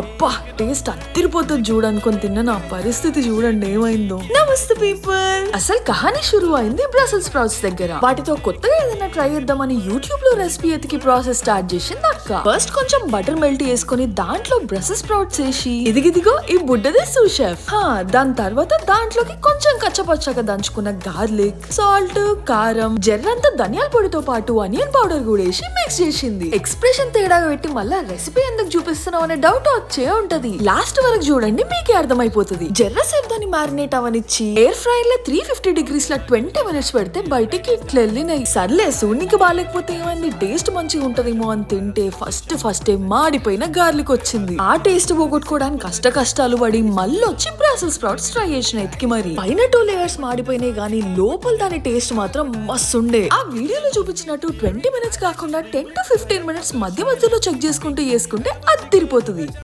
అబ్బా టేస్ట్ అద్దరిపోతుంది చూడనుకొని తిన్న నా పరిస్థితి చూడండి ఏమైందో. నమస్తే పీపుల్ అసలు కహానీ షురు అయింది బ్రసెల్ స్ప్రౌట్స్ దగ్గర. వాటితో కొత్తగా ఏదైనా ట్రై చేద్దామని యూట్యూబ్లో రెసిపీ ఎతికి ప్రాసెస్ స్టార్ట్ చేసింది అక్క ఫస్ట్ కొంచెం బటర్ మెల్ట్ చేసుకుని దాంట్లో బ్రసెస్ స్ప్రౌట్స్ వేసి ఇదిగిదిగో ఈ బుడ్డదే సూషెఫ్ దాని తర్వాత దాంట్లోకి కొంచెం కచ్చపచ్చగా దంచుకున్న గార్లిక్ సాల్ట్ కారం జర్రంత ధనియాల పొడితో పాటు అనియన్ పౌడర్ కూడా వేసి మిక్స్ చేసింది. ఎక్స్ప్రెషన్ తేడాగా పెట్టి మళ్ళా రెసిపీ ఎందుకు చూపిస్తున్నావు అనే డౌట్ వచ్చే ఉంటది. లాస్ట్ వరకు చూడండి మీకే అర్థమైపోతుంది. జర్ర సేపు దాన్ని మ్యారినేట్ అవనిచ్చి ఎయిర్ ఫ్రైర్లో త్రీ ఫిఫ్టీ డిగ్రీస్లో ట్వంటీ మినిట్స్ పెడితే బయటికి ఇట్లా వెళ్ళినాయి సర్లే సూనికి బాగాలేకపోతే ఏమైంది? టేస్ట్ మంచిగా ఉంటదేమో అని తింటే ఫస్ట్ ఫస్ట్ మాడిపోయిన గార్లిక్ వచ్చింది. ఆ టేస్ట్ పోగొట్టుకోవడానికి కష్ట కష్టాలు పడి మళ్ళీ వచ్చి బ్రాసల్ స్ప్రౌట్స్ ట్రై చేసిన ఎతికి మరి. పైన టూ లేయర్స్ మాడిపోయినాయి కానీ లోపల దాని టేస్ట్ మాత్రం మస్తు ఉండే ఆ వీడియోలో చూపించినట్టు ట్వంటీ మినిట్స్ కాకుండా టెన్ టు ఫిఫ్టీన్ మినిట్స్ మధ్య మధ్యలో చెక్ చేసుకుంటూ చేసుకుంటే తిరిపోతుంది